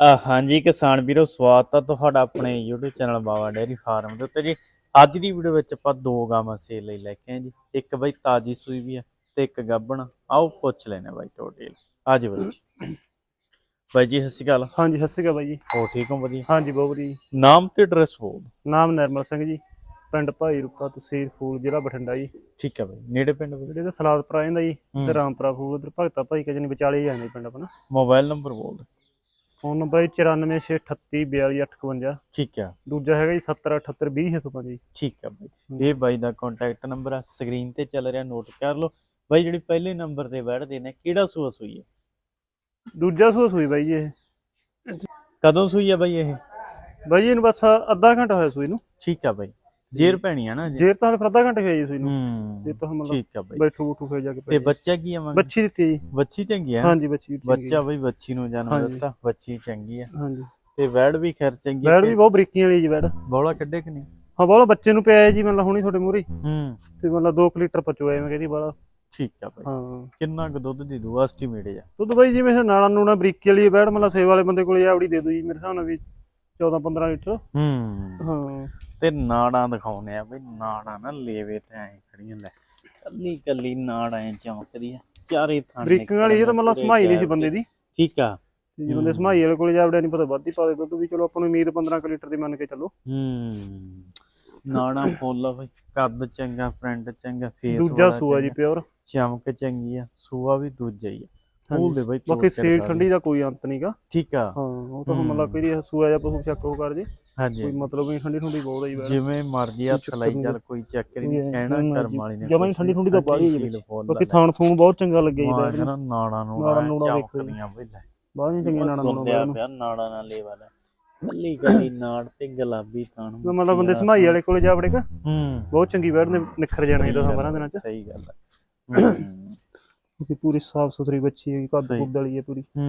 ਹਾਂਜੀ ਕਿਸਾਨ ਵੀਰੋ ਸਵਾਗਤ ਹੈ ਤੁਹਾਡਾ ਆਪਣੇ YouTube channel Bawa dairy farm ਦੇ ਉੱਤੇ ਜੀ। ਅੱਜ ਦੀ ਵੀਡੀਓ ਵਿੱਚ ਆਪਾਂ ਦੋ ਗਾਵਾਂ ਸੇਲ ਲਈ ਲੈ ਕੇ ਆਏ ਜੀ। ਇੱਕ ਬਈ ਤਾਜੀ ਸੂਈ ਵੀ ਆ ਤੇ ਇੱਕ ਗੱਬਣ। ਆਓ ਪੁੱਛ ਲੈਣੇ ਬਾਈ ਟੋਟਲ ਅੱਜ ਬੱਚੀ ਬਾਈ ਜੀ। ਸਤਿ ਸ਼੍ਰੀ ਅਕਾਲ। ਹਾਂਜੀ ਸਤਿ ਸ਼੍ਰੀ ਅਕਾਲ ਬਾਈ ਜੀ। ਹੋ ਠੀਕ ਹੋ ਵਧੀਆ? ਹਾਂਜੀ ਬਹੁਤ ਵਧੀਆ ਜੀ। ਨਾਮ ਤੇ ਐਡਰੈਸ ਬੋਲ ਨਾਮ ਨਿਰਮਲ ਸਿੰਘ ਜੀ। ਪਿੰਡ ਭਾਈ ਰੁੱਕਾ ਤਹਿਸੀਲ ਫੂਲ ਜ਼ਿਲ੍ਹਾ ਬਠਿੰਡਾ ਜੀ। ਠੀਕ ਹੈ ਬਾਈ। ਨੇੜੇ ਪਿੰਡ ਬਾਈ? ਜਿਹੜੇ ਦਾ ਸਲਾਦਪੁਰਾ ਜਾਂਦਾ ਜੀ। ਤੇ ਰਾਮਪੁਰਾ ਫੂਲ ਉਧਰ ਭਗਤਾ ਭਾਈ ਕਜਨੀ ਵਿਚਾਲੇ ਜਾਂਦਾ ਜੀ ਪਿੰਡ ਆਪਣਾ। ਮੋਬਾਈਲ ਨੰਬਰ ਬੋਲ। ਫੋਨ ਨੰਬਰ ਹੈ 9468322858 ਠੀਕ ਹੈ ਦੂਜਾ ਹੈਗਾ ਜੀ 707820 ਜੀ। ਠੀਕ ਹੈ ਬਾਈ। ਇਹ ਬਾਈ ਦਾ ਕੰਟੈਕਟ ਨੰਬਰ ਆ ਸਕਰੀਨ ਤੇ ਚੱਲ ਰਿਹਾ ਨੋਟ ਕਰ ਲਓ। ਬਾਈ ਜਿਹੜੀ ਪਹਿਲੇ ਨੰਬਰ ਤੇ ਬੈਠਦੇ ਨੇ ਕਿਹੜਾ ਸੂਆ ਸੂਈ ਹੈ? ਦੂਜਾ ਸੂਆ ਸੂਈ ਬਾਈ ਇਹ। ਕਦੋਂ ਸੂਈ ਹੈ ਬਾਈ ਇਹ? ਬਾਈ ਇਹਨੂੰ ਬਸ ਅੱਧਾ ਘੰਟਾ ਹੋਇਆ ਸੂਈ ਨੂੰ। ਠੀਕ ਆ ਬਾਈ। ਜੇਰ ਪੈਣੀ ਆ ਨਾ ਜੀ। ਜੇਰ ਤਾਂ ਹਲੇ ਫਿਰ ਅੱਧਾ ਘੰਟਾ ਹੋਇਆ ਜੀ ਸੂਈ ਨੂੰ ਹੂੰ ਤਾਂ ਮਤਲਬ ਠੀਕ ਆ ਬਾਈ। ਬੈਠੂ ਬੂਠੂ ਹੋਏ ਜਾ ਕੇ ਤੇ ਪੈ ਬੱਚਾ ਕੀ ਆ ਮੰਗ? ਬੱਚੀ ਦਿੱਤੀ ਹੈ ਜੀ। ਬੱਚੀ ਚੰਗੀ ਆ? ਹਾਂਜੀ ਬੱਚੀ ਦਿੱਤੀ ਹੈਗੀ। ਬੱਚਾ ਬਈ ਬੱਚੀ ਨੂੰ ਜਨਮ ਹਾਂਜੀ। ਦਿੱਤਾ ਬੱਚੀ ਚੰਗੀ ਆ। ਹਾਂਜੀ। ਤੇ ਵੈੜ ਵੀ ਖੈਰ ਚੰਗੀ ਬੈਡ ਵੀ ਬਹੁਤ ਬਰੀਕੀਆਂ ਵਾਲੀ ਜੀ ਬੈਡ ਬੋਲਾ ਕੱਢੇ ਕਿ ਨਹੀਂ? ਹਾਂ ਬਹੁਤ ਬੱਚੇ ਨੂੰ ਪਿਆ ਹੈ ਜੀ ਮਤਲਬ ਹੁਣੀ ਤੁਹਾਡੇ ਮੂਹਰੇ। ਹੂੰ। ਤੇ ਮਤਲਬ 2 ਲਿਟਰ ਪਚੋ ਐ ਮੈਂ ਕਹਿੰਦੀ ਬੜਾ ਠੀਕ ਆ ਬਾਈ। ਹਾਂ। ਕਿੰਨਾ ਕੁ ਦੁੱਧ ਦੀ ਦੂ? ਐਸਟੀਮੇਟ ਜਾ ਦੁੱਧ ਬਾਈ ਜਿਵੇਂ ਨਾਲਾਂ ਨੂਣਾ ਬਰੀਕੀ ਵਾਲੀ ਬੈੜ ਮਤਲਬ ਸੇਵਾ ਵਾਲੇ ਬੰਦੇ ਕੋਲੇ ਆਵੜੀ ਦੇ ਦੋ ਜੀ ਮੇਰੇ ਹਿਸਾਬ ਨਾਲ ਵੀ। 14 15 ਲੀਟਰ। ਹੂੰ। ਹਾਂ। ਤੇ ਨਾੜਾਂ ਦਿਖਾਉਨੇ ਆ ਬਈ ਨਾੜਾਂ ਨਾ ਲੇਵੇ ਤੇ ਐ ਖੜੀਆਂ ਲੈ। ਕੱਲੀ ਕੱਲੀ ਨਾੜ ਐ ਚਮਕਦੀ ਆ ਚਾਰੇ ਥਾਂ ਬਰੀਕਿੰਗ ਵਾਲੀ ਇਹ ਤਾਂ ਮਤਲਬ ਸਮਾਈ ਨਹੀਂ ਸੀ ਬੰਦੇ ਦੀ। ਠੀਕ ਆ। ਜੇ ਬੰਦੇ ਸਮਾਈ ਵਾਲੇ ਕੋਲੇ ਜਾਵੜਿਆ ਨਹੀਂ ਪਤਾ ਵੱਧ ਹੀ ਪਾ ਦੇ ਦੁੱਧ ਵੀ ਚਲੋ ਆਪਾਂ ਨੂੰ ਉਮੀਦ 15 ਕੁ ਲੀਟਰ ਦੀ ਮੰਨ ਕੇ ਚੱਲੋ। ਹੂੰ। ਨਾੜਾਂ ਫੁੱਲ ਬਈ ਕੱਦ ਚੰਗਾ ਪ੍ਰਿੰਟ ਚੰਗਾ ਫੇਸ ਦੂਜਾ ਸੂਆ ਜੀ ਪਿਓਰ। ਚਮਕ ਚੰਗੀ ਆ ਸੂਆ ਵੀ ਦੂਜਾ ਹੀ ਆ। ਫੂਲ ਦੇ ਬਈ ਬਾਕੀ ਸੇਲ ਠੰਡੀ ਦਾ ਕੋਈ ਅੰਤ ਨਹੀਂਗਾ ਠੀਕ ਆ। ਹਾਂ ਉਹ ਤਾਂ ਹੁਣ ਮਤਲਬ ਕਿਹੜੀ ਸੂਆ ਜਾਂ ਪਸ਼ੂ ਚੱਕ ਹੋ ਕਰ ਜੇ। ਕੋਈ ਹਾਂਜੀ ਮਤਲਬ ਨਹੀਂ ਠੰਡੀ ਠੰਡੀ ਬਹੁਤ ਆ ਜੀ ਬੈੜ ਜਿਵੇਂ ਮਰਜ਼ੀ ਹੱਥ ਲਾਈ ਚੱਲ ਕੋਈ ਚੱਕਰ ਹੀ ਨਹੀਂ ਕੋਈ ਕਹਿਣਾ ਨਾ ਕਰਮ ਜੀ। ਵਾਲੀ ਨੇ ਜਮਾਂ ਹੀ ਠੰਡੀ ਠੰਡੀ ਤਾਂ ਬਾਹਲੀ ਹੀ ਬਾਕੀ। ਥਾਣ ਥੂਣ ਬਹੁਤ ਚੰਗਾ ਲੱਗਿਆ ਜੀ ਬੈੜ ਨੂੰ। ਨਾੜਾਂ ਨੂੰ ਜੀ। ਚਮਕਦੀਆਂ ਬਈ ਲੈ। ਬਾਹਰ ਨਹੀਂ ਚੰਗੀਆਂ ਨਾੜਾਂ ਨੂੰ। ਪਿਆ ਨਾੜਾਂ ਨਾਲ ਲੇਵਾ ਲੈ ਕੱਲੀ ਕੱਲੀ ਨਾੜ ਤੇ ਗੁਲਾਬੀ ਥਾਣ ਮਤਲਬ ਬੰਦੇ ਸਮਾਈ ਵਾਲੇ ਕੋਲੇ ਜਾਵੜੇਗਾ ਹੂੰ। ਬਹੁਤ ਚੰਗੀ ਬੈੜ ਨੇ ਨਿਖਰ ਜਾਣਾ ਇਹਦਾ ਸਾਰਾ ਦਿਨਾਂ ਚ। ਸਹੀ ਗੱਲ ਹੈ। ਪੂਰੀ ਸਾਫ਼ ਸੁਥਰੀ ਬੱਚੀ ਹੈ ਕੱਦ ਸਹੀ। ਕੁੱਦ ਵਾਲੀ ਹੈ ਪੂਰੀ। ਹੂੰ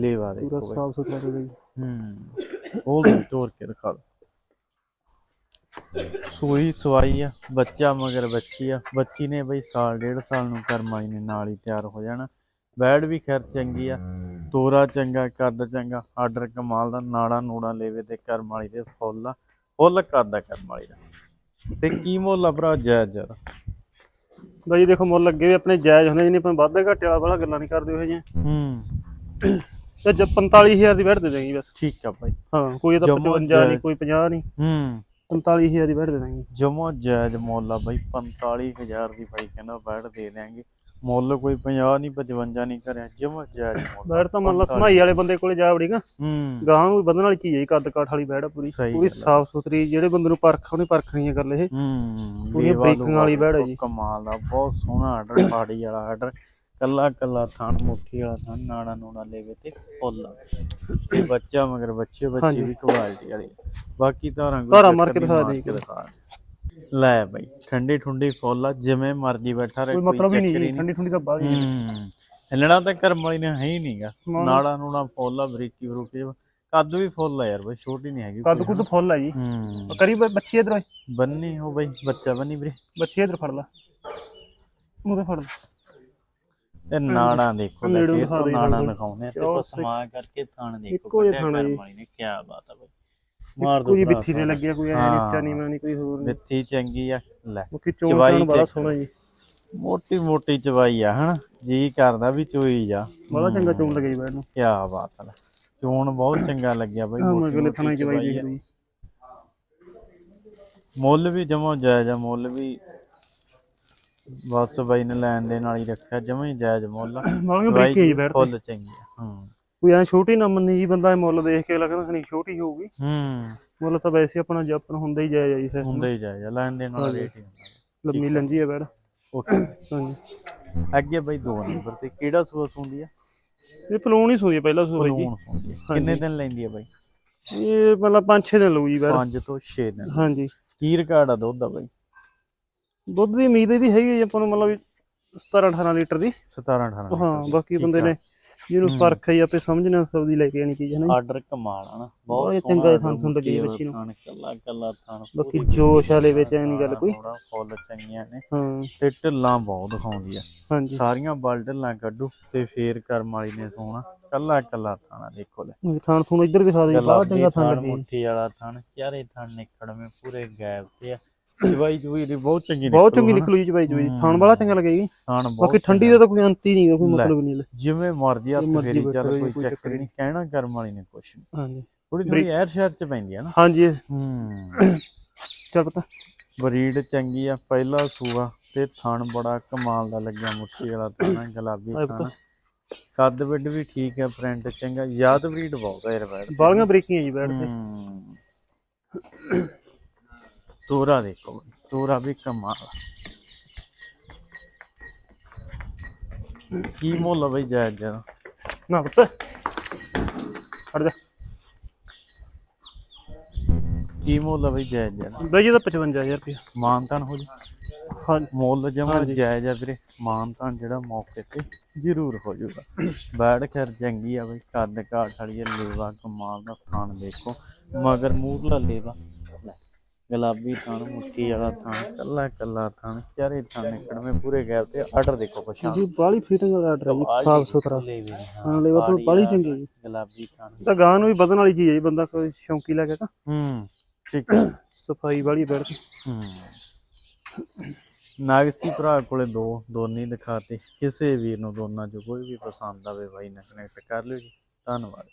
ਲੇਵਾ ਪੂਰਾ ਦੇਖੋ ਬਈ ਸਾਫ਼ ਸੁਥਰਾ ਤੇ ਹੂੰ ਉਹ ਵੀ ਤੋੜ ਕੇ ਦਿਖਾ ਦੋ। ਸੂਈ ਸਵਾਈ ਆ ਬੱਚਾ ਮਗਰ ਬੱਚੀ ਆ। ਬੱਚੀ ਨੇ ਬਈ ਸਾਲ ਡੇਢ ਸਾਲ ਨੂੰ ਕਰਮਾਈ ਨੇ ਨਾਲ ਹੀ ਤਿਆਰ ਹੋ ਜਾਣਾ। ਬੈਡ ਵੀ ਖੈਰ ਚੰਗੀ ਆ ਤੋਰਾ ਚੰਗਾ ਕੱਦ ਚੰਗਾ ਆਰਡਰ ਕਮਾਲ ਦਾ ਨਾੜਾ ਨੂੜਾ ਲੇਵੇ ਤੇ ਕਰਮ ਵਾਲੀ ਦੇ ਫੁੱਲ ਆ। ਫੁੱਲ ਆ ਕਰਮ ਵਾਲੀ ਦਾ। ਤੇ ਕੀ ਮੁੱਲ ਆ ਭਰਾ ਜਾਇਜ਼ ਜਰਾ ਬਾਈ ਦੇਖੋ ਮੁੱਲ ਲੱਗੇ ਵੀ ਆਪਣੇ ਜਾਇਜ਼ ਹੁੰਦੇ ਜਿਹਨੇ ਆਪਾਂ ਵਾਧੇ ਘਾਟੇ ਵਾਲਾ ਗੱਲਾਂ ਨਹੀਂ ਕਰਦੇ ਉਹ ਜਿਹੀਆਂ। ਹੂੰ। ਤੇ ਜ 45000 ਦੀ ਬੈਠ ਦੇ ਦਾਂਗੇ ਬਸ। ਠੀਕ ਆ ਭਾਈ ਹਾਂ ਕੋਈ ਇਹਦਾ ਜਮਾਂ 55 ਜਾਇਜ਼। ਨਹੀਂ ਕੋਈ 50 ਨਹੀਂ। ਹੂੰ। 45000 ਦੀ ਬੈਠ ਦੇ ਦਾਂਗੇ। ਜਮਾ ਜਾਇਜ਼ ਮੁੱਲ ਆ ਬਾਈ 45000 ਦੀ ਬਾਈ ਕਹਿੰਦਾ ਬੈਡ ਦੇ ਦਿਆਂਗੇ। ਮੁੱਲ ਕੋਈ 50 ਨਹੀਂ 55 ਨਹੀਂ ਕਰਿਆ ਜਮਾ ਜਾਇਜ਼ ਮੁੱਲ ਬੈਠ ਤਾਂ ਮੰਨ ਲਾ ਸਮਾਈ ਵਾਲੇ ਬੰਦੇ ਕੋਲੇ ਜਾ ਵੜੀਗਾ ਹੂੰ ਗਾਂ ਨੂੰ ਵਧਣ ਵਾਲੀ ਚੀਜ਼ ਹੈ ਕੱਦ ਕਾਠ ਵਾਲੀ ਬੈਠ ਪੂਰੀ ਪੂਰੀ। ਸਾਫ਼ ਸੁਥਰੀ ਜਿਹੜੇ ਬੰਦੇ ਨੂੰ ਪਰਖ ਉਹਨੇ ਪਰਖਣੀ ਹੈ ਗੱਲ ਇਹ ਹੂੰ ਪੂਰੀ ਬਰੀਕਿੰਗ ਵਾਲੀ ਹੈ ਜੀ। ਕਮਾਲ ਦਾ ਬਹੁਤ ਸੋਹਣਾ ਆਰਡਰ ਪਾੜੀ ਵਾਲਾ ਆਰਡਰ ਕੱਲਾ ਕੱਲਾ ਥਣ ਮੁੱਠੀ ਵਾਲਾ ਥਣ ਨਾੜਾ ਨੂੜਾ ਲੈਵੇ ਤੇ ਫੁੱਲ। ਤੇ ਬੱਚਾ ਮਗਰ ਬੱਚੇ ਬੱਚੀ। ਵੀ ਕੁਆਲਿਟੀ ਵਾਲੀ ਬਾਕੀ ਕੋਈ ਧਾਰਾਂ ਚੱਕਰ ਮਾਰ ਕੇ ਦਿਖਾ ਦੇ। ਲੈ ਬਾਈ ਠੰਡੀ ਠੁੰਡੀ ਫੁੱਲ ਆ ਜਿਵੇਂ ਮਰਜ਼ੀ ਬੈਠਾ ਰਹੇ ਕੋਈ ਮਤਲਬ ਹੀ ਨਹੀਂ ਠੰਡੀ ਠੰਡੀ ਤਾਂ ਬਾਹਰ ਹੀ ਹਿੱਲਣਾ ਤਾਂ ਕਰਮ ਵਾਲੀ ਨੇ ਹੈ ਹੀ ਨਹੀਂਗਾ ਨਾ। ਨਾੜਾ ਨੂੜਾ ਫੁੱਲ ਆ ਬਰੀਕੀ ਬਰੂਕੀ। ਕੱਦ ਵੀ ਫੁੱਲ ਆ ਯਾਰ ਬਈ ਛੋਟੀ ਨਹੀਂ ਹੈਗੀ ਕੱਦ ਕੁੱਦ ਫੁੱਲ ਆ ਜੀ। ਕਰੀ ਬ- ਬੱਚੀ ਇਧਰ ਬੰਨੀ ਹੋ ਬਈ ਬੱਚਾ ਬੰਨੀ ਵੀਰੇ। ਬੱਚੀ ਇਧਰ ਫੜ ਲਾ। ਮੂਰੇ ਫੜ ਲਾ। ਤੇ ਨਾੜਾਂ ਦੇਖੋ ਲੈ ਨੇੜੋਂ ਕੇ ਦਿਖਾ ਤੋਂ ਪਸਮਾ ਕਰਕੇ ਥਾਣ ਦੇਖੋ ਇੱਕੋ ਜਿਹਾ ਥਾਣਾ ਜੀ। ਕੀ ਬਾਤ ਆ ਬਈ। ਮਾਰ ਦੋ ਕੋਈ ਬਿੱਥੀ ਤੇ ਲੱਗਿਆ ਕੋਈ ਐ ਹਾਂ। ਨੀਚਾ ਨਹੀਂ ਮੈਂ ਨਹੀਂ ਕੋਈ ਹੋਰ ਨਹੀਂ ਵਿੱਥੀ ਚੰਗੀ ਆ ਲੈ ਚਵਾਈ ਬੜਾ ਸੋਹਣਾ ਜੀ। ਮੋਟੀ ਮੋਟੀ ਚਵਾਈ ਆ ਹਨਾ? ਜੀ ਕਰਦਾ ਵੀ ਚੋਈ ਜਾ। ਬੜਾ ਚੰਗਾ ਚੋਣ ਲੱਗਿਆ ਜੀ ਬੈਠ ਨੂੰ ਕੀ ਬਾਤ ਲੈ। ਚੋਣ ਬਹੁਤ ਚੰਗਾ ਲੱਗਿਆ ਬਈ ਹਾਂ ਮੋਟੀ ਮੋਟੀ ਚਵਾਈ ਦੇਖ ਲਈ ਮੁੱਲ ਵੀ ਜਮਾ ਜਾਇਜ਼ ਆ ਮੁੱਲ ਵੀ ਬਸ ਬਾਈ ਨੇ ਲੈਣ ਦੇ ਨਾਲ ਹੀ ਰੱਖਿਆ ਜਮਾ ਹੀ ਜਾਇਜ਼ ਮੁੱਲ ਤੇ। ਫੁੱਲ ਚੰਗੀ ਆ ਹੂੰ। ਕੋਈ ਐ ਛੋਟੀ ਨਾ ਮੰਨੀ ਜੀ ਬੰਦਾ ਇਹ ਮੁੱਲ ਦੇਖ ਕੇ ਲੱਗਦਾ ਨਹੀਂ ਛੋਟੀ ਹੋਊਗੀ। ਹੂੰ। ਮੁੱਲ ਤਾਂ ਵੈਸੇ ਆਪਣਾ ਜਪਨ ਹੁੰਦਾ ਹੀ ਜਾਇਜ਼ ਆ ਜੀ ਫਿਰ ਹੁੰਦਾ ਹੀ ਜਾਇਜ਼ ਆ, ਲੈਣ ਦੇ ਨਾਲ ਰੇਟ ਹੀ ਹੁੰਦਾ। ਲੰਮੀ ਲੰਜੀ ਹੈ ਬੈਠ ਓਕੇ। ਹਾਂਜੀ। ਅੱਗੇ ਬਾਈ ਦੋ ਨੰਬਰ ਤੇ ਕਿਹੜਾ ਸੂਆ ਸੁੰਦੀ ਆ? ਇਹ ਪਲੂਣ ਹੀ ਸੋਈ ਪਹਿਲਾਂ ਸੋਈ ਜੀ। ਕਿੰਨੇ ਦਿਨ ਲੈਂਦੀ ਆ ਬਾਈ? ਇਹ ਮਤਲਬ 5-6 ਦਿਨ ਲਊ ਜੀ ਬੈਠ 5 ਤੋਂ 6 ਦਿਨ। ਹਾਂਜੀ। ਕੀ ਰਿਕਾਰਡ ਆ ਦੁੱਧ ਦਾ ਬਾਈ? ਦੁੱਧ ਦੀ ਉਮੀਦ ਇਹਦੀ ਹੈਗੀ ਜੀ ਆਪਾਂ ਨੂੰ ਮਤਲਬ 17-18 ਲੀਟਰ ਦੀ। 17 18 ਹਾਂ ਬਾਕੀ ਬੰਦੇ ਨੇ ਜਿਹਨੂੰ ਫ਼ਰਕ ਹੈ ਆਪੇ ਸਮਝਣਾ ਸਬਦੀ ਲੈ ਕੇ ਆਣੀ ਚੀਜ਼ ਹੈ ਨਾ ਆਰਡਰ ਕਮਾਲ ਆ ਨਾ ਬਹੁਤ ਬਹੁਤ ਚੰਗਾ ਥਾਂ ਥੁੰਦ ਗਈ ਬੱਚੀ ਨੂੰ। ਕੱਲਾ ਕੱਲਾ ਥਾਣ ਬਾਕੀ ਜੋਸ਼ ਵਾਲੇ ਵਿੱਚ ਐ ਨਹੀਂ ਗੱਲ ਕੋਈ। ਫੁੱਲ ਚੰਗੀਆਂ ਨੇ। ਹਾਂ। ਤੇ ਢਿੱਲਾਂ ਬਹੁਤ ਦਿਖਾਉਂਦੀ ਆ ਹਾਂਜੀ। ਸਾਰੀਆਂ ਬਲ ਢਿੱਲਾਂ ਕੱਢੂ ਤੇ ਫੇਰ ਕਰਮ ਵਾਲੀ ਨੇ ਸੋਹਣਾ। ਕੱਲਾ ਕੱਲਾ ਥਾਣਾ ਦੇਖੋ ਲੈ। ਥਾਣ ਥੂਣ ਇੱਧਰ ਦਿਖਾ ਦੇ ਬਾਹਰ ਚੰਗਾ ਲੱਗੀ। ਮੁੱਠੀ ਵਾਲਾ ਥਾਣ ਚਾਰੇ ਥਾਣ ਨਿਕੜਵੇਂ ਪੂਰੇ ਗੈਪ ਤੇ ਆ। ਚਵਾਈ ਚੁਈ ਦੀ ਬਹੁਤ ਚੰਗੀ ਬਹੁਤ ਨਿਕਲੂ ਚੰਗੀ ਹਨਾ। ਨਿਕਲੂ ਜੀ ਚਵਾਈ ਚਵਾਈ ਥਾਣ ਵਾਲਾ ਚੰਗਾ ਲੱਗੇਗੀ। ਥਾਣ ਬਹੁਤ ਬਾਕੀ ਠੰਡੀ ਦਾ ਤਾਂ ਕੋਈ ਅੰਤ ਹੀ ਨਹੀਂ ਕੋਈ। ਮਤਲਬ ਨਹੀਂ ਜਿਵੇਂ ਮਰਜ਼ੀ ਮਰਜ਼ੀ ਫੇਰੀ ਚੱਲ ਕੋਈ ਚੱਕਰ ਨਹੀਂ ਕਹਿਣਾ ਕਰਮ ਵਾਲੀ ਨੇ ਕੁਛ। ਹਾਂਜੀ। ਥੋੜੀ ਥੋੜੀ ਐਰ ਸ਼ਹਿਰ ਚ ਪੈਂਦੀ ਆ ਨਾ। ਹਾਂਜੀ। ਹੂੰ। ਚੱਲ ਪਤਾ। ਬਰੀਡ ਚੰਗੀ ਆ ਪਹਿਲਾ ਸੂਆ ਤੇ ਥਣ ਬੜਾ ਕਮਾਲ ਦਾ ਲੱਗਿਆ ਮੁੱਠੀ ਵਾਲਾ ਥਾਣਾ ਗੁਲਾਬੀ ਥਾਣਾ ਕੱਦ ਵਿੱਡ ਵੀ ਠੀਕ ਹੈ ਪ੍ਰਿੰਟ ਚੰਗਾ ਯਾਦ ਬਰੀਡ ਬਹੁਤ ਹੈ ਰਵੈੜ ਬਾਲੀਆਂ ਬਰੀਕੀਆਂ ਜੀ ਬੈਠ ਤੇ ਹੂੰ। ਤੋਰਾ ਦੇਖੋ ਤੋਰਾ ਵੀ ਕਮਾਲ। ਕੀ ਮੁੱਲ ਬਈ ਜਾਇਜ਼ ਜਰਾ ਨਾ ਪਤਾ। ਹਟ ਜਾ। ਕੀ ਮੁੱਲ ਬਈ ਜਾਇਜ਼ ਜਰਾ ਬਈ ਇਹਦਾ 55000 ਰੁਪਏ ਮਾਨਤਾਨ ਹੋ ਜੀ। ਹਾਂ ਮੁੱਲ ਜਮਾ। ਜਾਇਜ਼ ਆ ਵੀਰੇ। ਮਾਨਤਾਨ ਜਿਹੜਾ ਮੌਕੇ ਤੇ ਜ਼ਰੂਰ ਹੋ ਜਾਊਗਾ। ਬੈੜ ਖੈਰ ਚੰਗੀ ਆ ਬਈ। ਕੱਦ ਕਾਠ ਵਾਲੀ ਲੇਵਾ ਕਮਾਲ ਦਾ ਥਾਣ ਦੇਖੋ। ਮਗਰ ਮੂਰਲਾ ਲੇਵਾ। ਗੁਲਾਬੀ ਥਾਣ ਮੁੱਠੀ ਵਾਲਾ ਥਾਣ ਕੱਲਾ ਕੱਲਾ ਥਾਣ ਚਾਰੇ ਥਾਣ ਨਿਕੜਵੇਂ ਪੂਰੇ ਗੈਪ ਤੇ ਆਰਡਰ ਦੇਖੋ ਪਛਾਣ ਜੀ ਬਾਲੀ ਫਿਟਿੰਗ ਵਾਲਾ ਆਰਡਰ ਹੈ ਸਾਫ਼ ਸੁਥਰਾ। ਨੇ, ਹਾਂ ਲੇਵਾ ਤੋਂ ਬਾਲੀ ਚੰਗੀ ਜੀ। ਗੁਲਾਬੀ ਇਹ ਤਾਂ ਗਾਂ ਨੂੰ ਵੀ ਵਧਣ ਵਾਲੀ ਚੀਜ਼ ਹੈ ਜੀ ਬੰਦਾ ਕੋਈ ਸ਼ੌਂਕੀ ਲੈ ਕੇ ਤਾਂ। ਹੂੰ ਠੀਕ ਹੈ। ਸਫ਼ਾਈ ਵਾਲੀ ਬੈਠ ਹੂੰ। ਨਾਗਸੀ ਭਰਾ ਕੋਲੇ ਦੋ ਦੋਨੇ ਦਿਖਾਤੇ। ਕਿਸੇ ਵੀਰ ਨੂੰ ਦੋਨਾਂ ਚੋਂ ਕੋਈ ਵੀ ਪਸੰਦ ਆਵੇ ਬਾਈ ਨਾਲ ਕਨੈਕਟ ਕਰ ਲਿਓ ਜੀ। ਧੰਨਵਾਦ।